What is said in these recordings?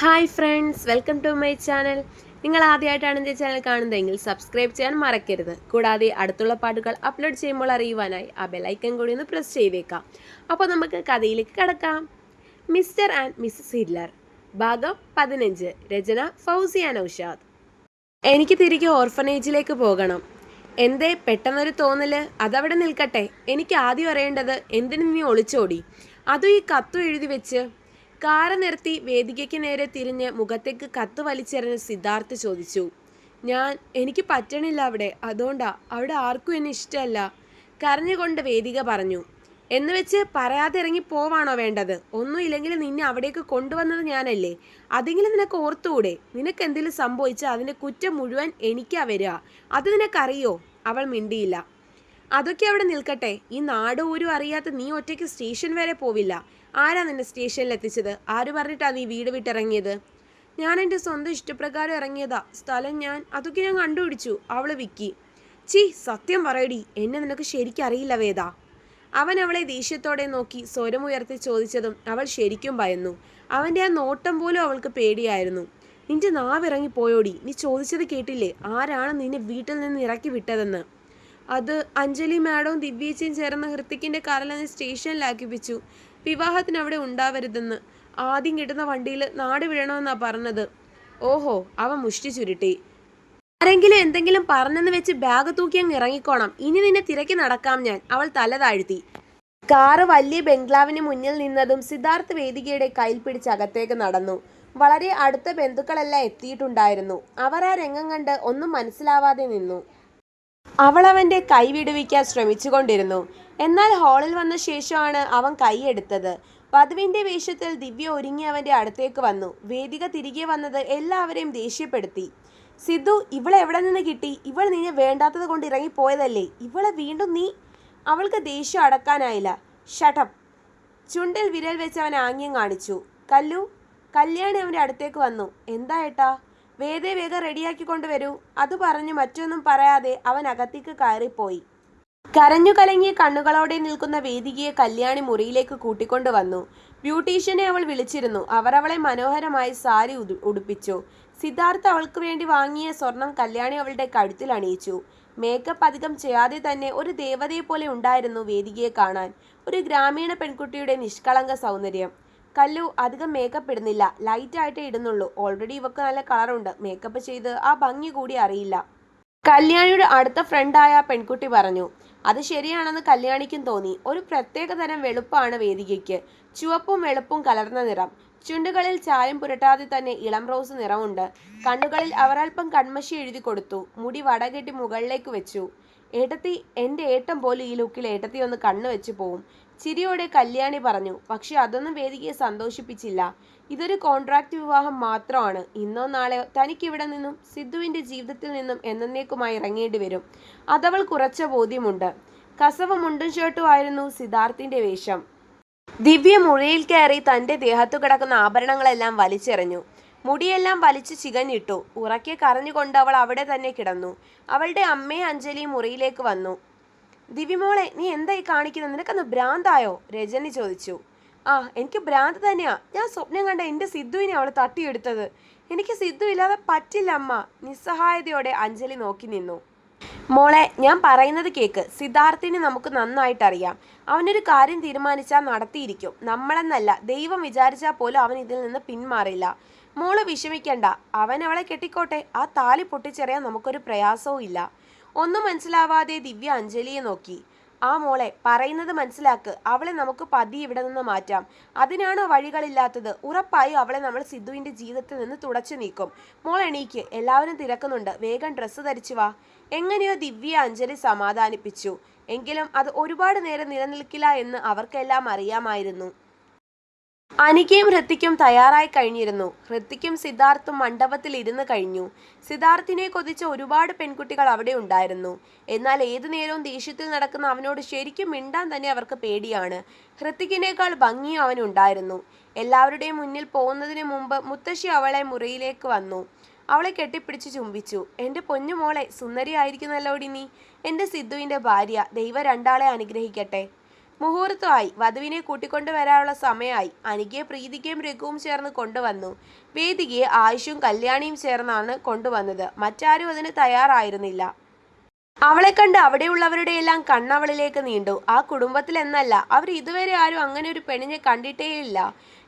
Hi friends welcome to my channel. നിങ്ങൾ ആദ്യമായിട്ടാണ് എന്റെ ചാനൽ കാണുന്നതെങ്കിൽ സബ്സ്ക്രൈബ് ചെയ്യാൻ മറക്കരുത്. കൂടാതെ അടുത്തുള്ള പാട്ടുകൾ അപ്ലോഡ് ചെയ്യുമ്പോൾ അറിയുവാനായി ആ ബെലൈക്കൺ കൂടി ഒന്ന് പ്രസ് ചെയ്തേക്കാം. അപ്പോൾ നമുക്ക് കഥയിലേക്ക് കടക്കാം. മിസ്റ്റർ ആൻഡ് മിസ്സസ് ഹിറ്റ്ലർ ഭാഗം പതിനഞ്ച് രചന ഫൗസിയ നൌഷാദ്. എനിക്ക് തിരികെ ഓർഫനേജിലേക്ക് പോകണം. എന്തേ പെട്ടെന്നൊരു തോന്നൽ? അതവിടെ നിൽക്കട്ടെ. എനിക്ക് ആദ്യം അറിയേണ്ടത് എന്തിനു നീ ഒളിച്ചോടി? അതും ഈ കത്തു എഴുതി വെച്ച്. കാറ് നിർത്തി വേദികയ്ക്ക് നേരെ തിരിഞ്ഞ് മുഖത്തേക്ക് കത്ത് വലിച്ചെറിഞ്ഞ് സിദ്ധാർത്ഥ് ചോദിച്ചു ഞാൻ എനിക്ക് പറ്റണില്ല അവിടെ അതുകൊണ്ടാ അവിടെ ആർക്കും എന്നെ ഇഷ്ടമല്ല. കരഞ്ഞുകൊണ്ട് വേദിക പറഞ്ഞു എന്ന് വെച്ച് പറയാതെ ഇറങ്ങി പോവാണോ വേണ്ടത്? ഒന്നും ഒന്നുമില്ലെങ്കിൽ നിന്നെ അവിടേക്ക് കൊണ്ടുവന്നത് ഞാനല്ലേ? അതെങ്കിലും നിനക്ക് ഓർത്തുകൂടെ? നിനക്ക് എന്തെങ്കിലും സംഭവിച്ചാൽ അതിന്റെ കുറ്റം മുഴുവൻ എനിക്കാ വരിക. അത് നിനക്കറിയോ? അവൾ മിണ്ടിയില്ല. അതൊക്കെ അവിടെ നിൽക്കട്ടെ. ഈ നാട് ഊരും അറിയാത്ത നീ ഒറ്റയ്ക്ക് സ്റ്റേഷൻ വരെ പോവില്ല. ആരാ നിന്നെ സ്റ്റേഷനിൽ എത്തിച്ചത്? ആര് പറഞ്ഞിട്ടാ നീ വീട് വിട്ടിറങ്ങിയത്? ഞാൻ എന്റെ സ്വന്തം ഇഷ്ടപ്രകാരം ഇറങ്ങിയതാ. സ്ഥലം ഞാൻ അതൊക്കെ ഞാൻ കണ്ടുപിടിച്ചു. അവൾ വിക്കി. ചീ സത്യം പറയടി. എന്നെ നിനക്ക് ശരിക്കും അറിയില്ല വേദ. അവൻ അവളെ ദേഷ്യത്തോടെ നോക്കി സ്വരമുയർത്തി ചോദിച്ചതും അവൾ ശരിക്കും ഭയന്നു. അവന്റെ ആ നോട്ടം പോലും അവൾക്ക് പേടിയായിരുന്നു. നിന്റെ നാവിറങ്ങി പോയോടി. നീ ചോദിച്ചത് കേട്ടില്ലേ? ആരാണ് നിന്നെ വീട്ടിൽ നിന്ന് ഇറക്കി വിട്ടതെന്ന്? അത് അഞ്ജലി മാഡവും ദിവ്യേച്ചയും ചേർന്ന് ഹൃത്തിക്കിന്റെ സ്റ്റേഷനിലാക്കി സ്റ്റേഷനിലാക്കിപ്പിച്ചു വിവാഹത്തിന് അവിടെ ഉണ്ടാവരുതെന്ന് ആദ്യം കിട്ടുന്ന വണ്ടിയിൽ നാട് വിഴണമെന്നാണ് പറഞ്ഞത്. ഓഹോ അവ മുഷ്ടി ചുരുട്ടി. ആരെങ്കിലും എന്തെങ്കിലും പറഞ്ഞെന്ന് വെച്ച് ബാഗ് തൂക്കി അങ്ങ് ഇറങ്ങിക്കോണം. ഇനി നിന്നെ തിരക്കി നടക്കാം ഞാൻ. അവൾ തല താഴ്ത്തി. കാറ് വലിയ ബംഗ്ലാവിന് മുന്നിൽ നിന്നതും സിദ്ധാർത്ഥ് വേദികയുടെ കയ്യിൽ പിടിച്ച് അകത്തേക്ക് നടന്നു. വളരെ അടുത്ത ബന്ധുക്കളെല്ലാം എത്തിയിട്ടുണ്ടായിരുന്നു. അവർ ആ രംഗം കണ്ട് ഒന്നും മനസ്സിലാവാതെ നിന്നു. അവൾ അവന്റെ കൈ വിടുവിക്കാൻ ശ്രമിച്ചുകൊണ്ടിരുന്നു. എന്നാൽ ഹാളിൽ വന്ന ശേഷമാണ് അവൻ കൈയെടുത്തത് വധുവിന്റെ വേഷത്തിൽ ദിവ്യ ഒരുങ്ങി അവന്റെ അടുത്തേക്ക് വന്നു. വേദിക തിരികെ വന്നത് എല്ലാവരെയും ദേഷ്യപ്പെടുത്തി. സിദ്ധു ഇവളെ എവിടെ നിന്ന് കിട്ടി? ഇവൾ നിന്നെ വേണ്ടാത്തത് കൊണ്ട് ഇറങ്ങിപ്പോയതല്ലേ? ഇവളെ വീണ്ടും നീ? അവൾക്ക് ദേഷ്യം അടക്കാനായില്ല. ഷട്ടപ്പ് ചുണ്ടിൽ വിരൽ വെച്ച് അവൻ ആംഗ്യം കാണിച്ചു. കല്ലു കല്യാണി അവന്റെ അടുത്തേക്ക് വന്നു. എന്താ ഏട്ടാ? വേദേ വേഗം റെഡിയാക്കി കൊണ്ടുവരൂ. അത് പറഞ്ഞു മറ്റൊന്നും പറയാതെ അവൻ അകത്തേക്ക് കയറിപ്പോയി. കരഞ്ഞു കലങ്ങിയ കണ്ണുകളോടെ നിൽക്കുന്ന വേദികയെ കല്യാണി മുറിയിലേക്ക് കൂട്ടിക്കൊണ്ടു വന്നു. ബ്യൂട്ടീഷ്യനെ അവൾ വിളിച്ചിരുന്നു. അവർ അവളെ മനോഹരമായി സാരി ഉടുപ്പിച്ചു. സിദ്ധാർത്ഥ അവൾക്ക് വേണ്ടി വാങ്ങിയ സ്വർണം കല്യാണി അവളുടെ കഴുത്തിൽ അണിയിച്ചു. മേക്കപ്പ് അധികം ചെയ്യാതെ തന്നെ ഒരു ദേവതയെ പോലെ ഉണ്ടായിരുന്നു വേദികയെ കാണാൻ. ഒരു ഗ്രാമീണ പെൺകുട്ടിയുടെ നിഷ്കളങ്ക സൗന്ദര്യം. കല്ലു അധികം മേക്കപ്പ് ഇടുന്നില്ല. ലൈറ്റ് ആയിട്ടേ ഇടുന്നുള്ളൂ. ഓൾറെഡി ഇവക്ക് നല്ല കളറുണ്ട് മേക്കപ്പ് ചെയ്ത് ആ ഭംഗി കൂടി അറിയില്ല. കല്യാണിയുടെ അടുത്ത ഫ്രണ്ടായ പെൺകുട്ടി പറഞ്ഞു അത് ശരിയാണെന്ന് കല്യാണിക്കും തോന്നി. ഒരു പ്രത്യേക തരം വെളുപ്പാണ് വേദികയ്ക്ക്. ചുവപ്പും വെളുപ്പും കലർന്ന നിറം. ചുണ്ടുകളിൽ ചായം പുരട്ടാതെ തന്നെ ഇളം റോസ് നിറമുണ്ട്. കണ്ണുകളിൽ അവരൽപ്പം കൺമശി എഴുതി കൊടുത്തു. മുടി വടകെട്ടി മുകളിലേക്ക് വെച്ചു. ഏട്ടത്തി എന്റെ ഏട്ടം പോലും ഈ ലുക്കിൽ ഏട്ടത്തി ഒന്ന് കണ്ണു വെച്ച് പോവും. ചിരിയോടെ കല്യാണി പറഞ്ഞു പക്ഷെ അതൊന്നും വേദികയെ സന്തോഷിപ്പിച്ചില്ല. ഇതൊരു കോൺട്രാക്ട് വിവാഹം മാത്രമാണ്. ഇന്നോ നാളെയോ തനിക്കിവിടെ നിന്നും സിദ്ധുവിന്റെ ജീവിതത്തിൽ നിന്നും എന്നേക്കുമായി ഇറങ്ങേണ്ടി വരും. അതവൾ കുറച്ച ബോധ്യമുണ്ട്. കസവ മുണ്ടും ഷർട്ടും ആയിരുന്നു സിദ്ധാർത്ഥിന്റെ വേഷം. ദിവ്യ മുറിയിൽ കയറി തന്റെ ദേഹത്തു കിടക്കുന്ന ആഭരണങ്ങളെല്ലാം വലിച്ചെറിഞ്ഞു. മുടിയെല്ലാം വലിച്ചു ചികഞ്ഞിട്ടു. ഉറക്കെ കരഞ്ഞുകൊണ്ട് അവൾ അവിടെ തന്നെ കിടന്നു. അവളുടെ അമ്മയും അഞ്ജലി മുറിയിലേക്ക് വന്നു. ദിവ്യമോളെ നീ എന്തായി കാണിക്കുന്നത് നിനക്കന്ന് ഭ്രാന്തായോ? രജനി ചോദിച്ചു. ആ എനിക്ക് ഭ്രാന്ത് തന്നെയാ. ഞാൻ സ്വപ്നം കണ്ട എന്റെ സിദ്ധുവിനെ അവൾ തട്ടിയെടുത്തത്. എനിക്ക് സിദ്ധു ഇല്ലാതെ പറ്റില്ല അമ്മ. നിസ്സഹായതയോടെ അഞ്ജലി നോക്കി നിന്നു. മോളെ ഞാൻ പറയുന്നത് കേക്ക്. സിദ്ധാർത്ഥിനെ നമുക്ക് നന്നായിട്ടറിയാം. അവനൊരു കാര്യം തീരുമാനിച്ചാൽ നടത്തിയിരിക്കും. നമ്മളെന്നല്ല. ദൈവം വിചാരിച്ചാൽ പോലും അവൻ ഇതിൽ നിന്ന് പിന്മാറില്ല. മോൾ വിഷമിക്കണ്ട. അവൻ അവളെ കെട്ടിക്കോട്ടെ. ആ താലി പൊട്ടിച്ചെറിയാൻ നമുക്കൊരു പ്രയാസവും ഇല്ല. ഒന്നും മനസ്സിലാവാതെ ദിവ്യ അഞ്ജലിയെ നോക്കി. ആ മോളെ പറയുന്നത് മനസ്സിലാക്ക്. അവളെ നമുക്ക് പതി ഇവിടെ നിന്ന് മാറ്റാം. അതിനാണോ വഴികളില്ലാത്തത്? ഉറപ്പായും അവളെ നമ്മൾ സിദ്ധുവിന്റെ ജീവിതത്തിൽ നിന്ന് തുടച്ചു നീക്കും. മോൾ എണീക്ക്. എല്ലാവരും തിരക്കുന്നുണ്ട്. വേഗം ഡ്രസ്സ് ധരിച്ചു വാ. എങ്ങനെയോ ദിവ്യ അഞ്ജലി സമാധാനിപ്പിച്ചു. എങ്കിലും അത് ഒരുപാട് നേരം നിലനിൽക്കില്ല എന്ന് അവർക്കെല്ലാം അറിയാമായിരുന്നു. അനികയും ഹൃത്തിക്കും തയ്യാറായി കഴിഞ്ഞിരുന്നു. ഹൃത്തിക്കും സിദ്ധാർത്ഥും മണ്ഡപത്തിൽ ഇരുന്ന് കഴിഞ്ഞു. സിദ്ധാർത്ഥിനെ കൊതിച്ച ഒരുപാട് പെൺകുട്ടികൾ അവിടെ ഉണ്ടായിരുന്നു. എന്നാൽ ഏതു നേരവും ദേഷ്യത്തിൽ നടക്കുന്ന അവനോട് ശരിക്കും മിണ്ടാൻ തന്നെ അവർക്ക് പേടിയാണ്. ഹൃത്തിക്കിനേക്കാൾ ഭംഗിയും അവനുണ്ടായിരുന്നു എല്ലാവരുടെയും മുന്നിൽ പോകുന്നതിന് മുമ്പ് മുത്തശ്ശി അവളെ മുറിയിലേക്ക് വന്നു. അവളെ കെട്ടിപ്പിടിച്ച് ചുംബിച്ചു. എന്റെ പൊന്നുമോളെ സുന്ദരിയായിരിക്കുന്നല്ലോടി നീ. എന്റെ സിദ്ധുവിന്റെ ഭാര്യ. ദൈവം രണ്ടാളെ അനുഗ്രഹിക്കട്ടെ. മുഹൂർത്തമായി വധുവിനെ കൂട്ടിക്കൊണ്ടു വരാനുള്ള സമയമായി അനികയെ പ്രീതികയും രഘുവും ചേർന്ന് കൊണ്ടുവന്നു. വേദികയെ ആയുഷും കല്യാണിയും ചേർന്നാണ് കൊണ്ടുവന്നത്. മറ്റാരും അതിന് തയ്യാറായിരുന്നില്ല. അവളെ കണ്ട് അവിടെയുള്ളവരുടെ എല്ലാം കണ്ണവളിലേക്ക് നീണ്ടു. ആ കുടുംബത്തിൽ എന്നല്ല അവർ ഇതുവരെ ആരും അങ്ങനെ ഒരു പെണ്ണിനെ കണ്ടിട്ടേയില്ല.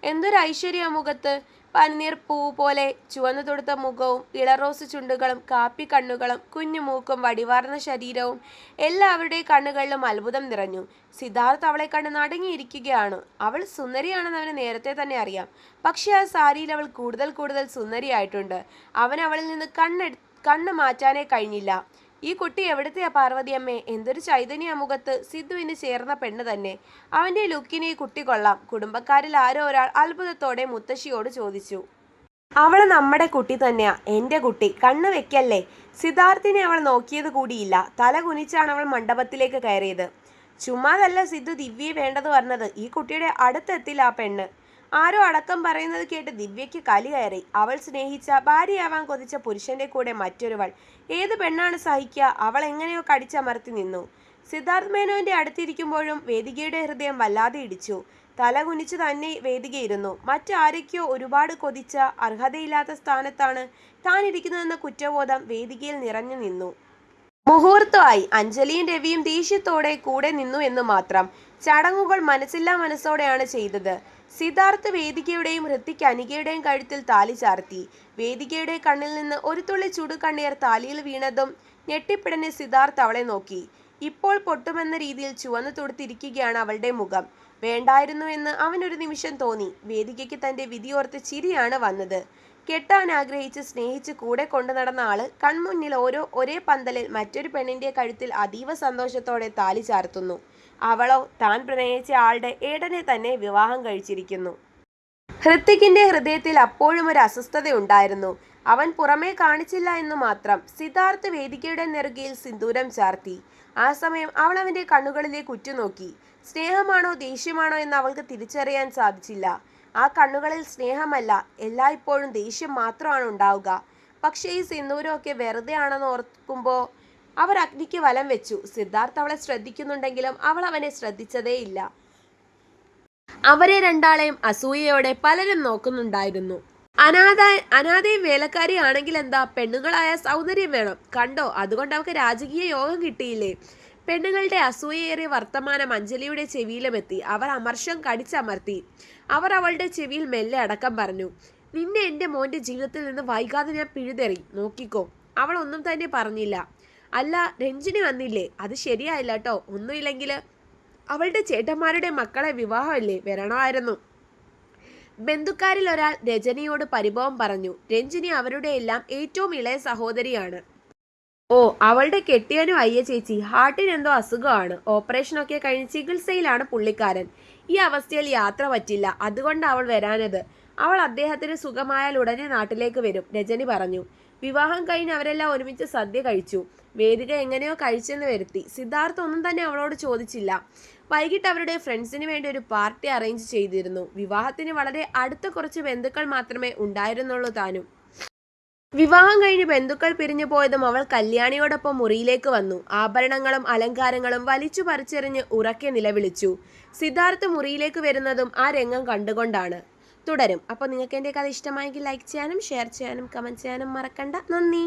എന്തൊരു ഐശ്വര്യ മുഖത്ത്. പനിനീർ പൂ പോലെ ചുവന്നു തൊടുത്ത മുഖവും ഇളറോസ് ചുണ്ടുകളും കാപ്പി കണ്ണുകളും കുഞ്ഞു മൂക്കും വടിവാർന്ന ശരീരവും എല്ലാവരുടെ കണ്ണുകളിലും അത്ഭുതം നിറഞ്ഞു. സിദ്ധാർത്ഥ് അവളെ കണ്ട് നടുങ്ങിയിരിക്കുകയാണ്. അവൾ സുന്ദരിയാണെന്ന് അവന് നേരത്തെ തന്നെ അറിയാം. പക്ഷേ ആ സാരിയിൽ അവൾ കൂടുതൽ കൂടുതൽ സുന്ദരിയായിട്ടുണ്ട്. അവൻ അവളിൽ നിന്ന് കണ്ണെടു കണ്ണ് മാറ്റാനേ കഴിഞ്ഞില്ല. ഈ കുട്ടി എവിടുത്തെയാ പാർവതിയമ്മേ എന്തൊരു ചൈതന്യ മുഖത്ത് സിദ്ധുവിന് ചേർന്ന പെണ്ണ് തന്നെ. അവന്റെ ലുക്കിനെ ഈ കുട്ടി കൊള്ളാം. കുടുംബക്കാരിൽ ആരോ ഒരാൾ അത്ഭുതത്തോടെ മുത്തശ്ശിയോട് ചോദിച്ചു. അവൾ നമ്മുടെ കുട്ടി തന്നെയാ. എന്റെ കുട്ടി. കണ്ണ് വെക്കല്ലേ? സിദ്ധാർത്ഥിനെ അവൾ നോക്കിയത് കൂടിയില്ല. തല കുനിച്ചാണ് അവൾ മണ്ഡപത്തിലേക്ക് കയറിയത്. ചുമ്മാതല്ല സിദ്ധു ദിവ്യയെ വേണ്ടത് പറഞ്ഞത്. ഈ കുട്ടിയുടെ അടുത്തെത്തില്ല ആ പെണ്ണ്. ആരോ അടക്കം പറയുന്നത് കേട്ട് ദിവ്യയ്ക്ക് കലി കയറി. അവൾ സ്നേഹിച്ച ഭാര്യയാവാൻ കൊതിച്ച പുരുഷന്റെ കൂടെ മറ്റൊരുവൾ. ഏത് പെണ്ണാണ് സഹിക്കുക? അവൾ എങ്ങനെയോ കടിച്ചമർത്തി നിന്നു. സിദ്ധാർത്ഥ് മേനോന്റെ അടുത്തിരിക്കുമ്പോഴും വേദികയുടെ ഹൃദയം വല്ലാതെ ഇടിച്ചു. തല കുനിച്ചു തന്നെ വേദികയിരുന്നു. മറ്റാരൊക്കെയോ ഒരുപാട് കൊതിച്ച അർഹതയില്ലാത്ത സ്ഥാനത്താണ് താൻ ഇരിക്കുന്നതെന്ന കുറ്റബോധം വേദികയിൽ നിറഞ്ഞു നിന്നു. മുഹൂർത്തമായി അഞ്ജലിയും രവിയും ദേഷ്യത്തോടെ കൂടെ നിന്നു എന്ന് മാത്രം. ചടങ്ങുകൾ മനസ്സില്ലാ മനസ്സോടെയാണ് ചെയ്തത്. സിദ്ധാർത്ഥ് വേദികയുടെയും ഹൃത്തിക് അനികയുടെയും കഴുത്തിൽ താലി ചാർത്തി. വേദികയുടെ കണ്ണിൽ നിന്ന് ഒരു തുള്ളി ചുടു ചുടുകണ്ണീർ താലിയിൽ വീണതും ഞെട്ടിപ്പിടഞ്ഞ് സിദ്ധാർത്ഥ് അവളെ നോക്കി. ഇപ്പോൾ പൊട്ടുമെന്ന രീതിയിൽ ചുവന്നു തൊടുത്തിരിക്കുകയാണ് അവളുടെ മുഖം. വേണ്ടായിരുന്നു എന്ന് അവനൊരു നിമിഷം തോന്നി. വേദികയ്ക്ക് തന്റെ വിധിയോർത്ത് ചിരിയാണ് വന്നത്. കെട്ടാൻ ആഗ്രഹിച്ച് സ്നേഹിച്ച് കൂടെ കൊണ്ടു നടന്ന ആൾ കൺമുന്നിൽ ഓരോ ഒരേ പന്തലിൽ മറ്റൊരു പെണ്ണിന്റെ കഴുത്തിൽ അതീവ സന്തോഷത്തോടെ താലി ചാർത്തുന്നു. അവളോ താൻ പ്രണയിച്ച ആളുടെ ഏടനെ തന്നെ വിവാഹം കഴിച്ചിരിക്കുന്നു. ഹൃത്തിക്കിന്റെ ഹൃദയത്തിൽ അപ്പോഴും ഒരു അസ്വസ്ഥതയുണ്ടായിരുന്നു. അവൻ പുറമേ കാണിച്ചില്ല എന്ന് മാത്രം സിദ്ധാർത്ഥ് വേദികയുടെ നെറുകയിൽ സിന്ദൂരം ചാർത്തി. ആ സമയം അവൾ അവന്റെ കണ്ണുകളിലേക്ക് ഉറ്റുനോക്കി സ്നേഹമാണോ ദേഷ്യമാണോ എന്ന് അവൾക്ക് തിരിച്ചറിയാൻ സാധിച്ചില്ല. ആ കണ്ണുകളിൽ സ്നേഹമല്ല എല്ലായ്പ്പോഴും ദേഷ്യം മാത്രമാണ് ഉണ്ടാവുക. പക്ഷേ ഈ സിന്ദൂരമൊക്കെ വെറുതെ ആണെന്ന് ഓർക്കുമ്പോൾ അവർ അഗ്നിക്ക് വലം വെച്ചു. സിദ്ധാർത്ഥ് അവളെ ശ്രദ്ധിക്കുന്നുണ്ടെങ്കിലും അവൾ അവനെ ശ്രദ്ധിച്ചതേയില്ല അവരെ രണ്ടാളെയും അസൂയയോടെ പലരും നോക്കുന്നുണ്ടായിരുന്നു. അനാഥ അനാഥയും വേലക്കാരിയാണെങ്കിൽ എന്താ? പെണ്ണുങ്ങളായ സൗന്ദര്യം വേണം. കണ്ടോ? അതുകൊണ്ട് അവൾക്ക് രാജകീയ യോഗം കിട്ടിയില്ലേ? പെണ്ണുങ്ങളുടെ അസൂയയേറിയ വർത്തമാനം അഞ്ജലിയുടെ ചെവിയിലുമെത്തി അവർ അമർഷം കടിച്ചമർത്തി. അവർ അവളുടെ ചെവിയിൽ മെല്ലെ അടക്കം പറഞ്ഞു നിന്നെ എന്റെ മോന്റെ ജീവിതത്തിൽ നിന്ന് വൈകാതെ ഞാൻ പിഴുതെറി. നോക്കിക്കോ. അവൾ ഒന്നും തന്നെ പറഞ്ഞില്ല. അല്ല രഞ്ജിനി വന്നില്ലേ? അത് ശരിയായില്ല കേട്ടോ ഒന്നുമില്ലെങ്കിൽ അവളുടെ ചേട്ടന്മാരുടെ മക്കളെ വിവാഹമല്ലേ? വരണമായിരുന്നു. ബന്ധുക്കാരിൽ ഒരാൾ രജനിയോട് പരിഭവം പറഞ്ഞു. രഞ്ജിനി അവരുടെ എല്ലാം ഏറ്റവും ഇളയ സഹോദരിയാണ്. ഓ അവളുടെ കെട്ടിയനും അയ്യ ചേച്ചി ഹാർട്ടിന് എന്തോ അസുഖമാണ്. ഓപ്പറേഷനൊക്കെ കഴിഞ്ഞ് ചികിത്സയിലാണ് പുള്ളിക്കാരൻ. ഈ അവസ്ഥയിൽ യാത്ര പറ്റില്ല. അതുകൊണ്ട് അവൾ വരാനത് അവൾ അദ്ദേഹത്തിന് സുഖമായാൽ ഉടനെ നാട്ടിലേക്ക് വരും രജനി പറഞ്ഞു. വിവാഹം കഴിഞ്ഞ് അവരെല്ലാം ഒരുമിച്ച് സദ്യ കഴിച്ചു. വേദിക എങ്ങനെയോ കഴിച്ചെന്ന് വരുത്തി. സിദ്ധാർത്ഥ് ഒന്നും തന്നെ അവളോട് ചോദിച്ചില്ല. വൈകിട്ട് അവരുടെ ഫ്രണ്ട്സിന് വേണ്ടി ഒരു പാർട്ടി അറേഞ്ച് ചെയ്തിരുന്നു. വിവാഹത്തിന് വളരെ അടുത്ത കുറച്ച് ബന്ധുക്കൾ മാത്രമേ ഉണ്ടായിരുന്നുള്ളൂ താനും. വിവാഹം കഴിഞ്ഞ് ബന്ധുക്കൾ പിരിഞ്ഞു പോയതും അവൾ കല്യാണിയോടൊപ്പം മുറിയിലേക്ക് വന്നു. ആഭരണങ്ങളും അലങ്കാരങ്ങളും വലിച്ചു പറിച്ചെറിഞ്ഞ് ഉറക്കെ നിലവിളിച്ചു. സിദ്ധാർത്ഥ് മുറിയിലേക്ക് വരുന്നതും ആ രംഗം കണ്ടുകൊണ്ടാണ്. തുടരും. അപ്പോൾ നിങ്ങൾക്ക് എന്റെ കഥ ഇഷ്ടമായെങ്കിൽ ലൈക്ക് ചെയ്യാനും ഷെയർ ചെയ്യാനും കമന്റ് ചെയ്യാനും മറക്കണ്ട. നന്ദി.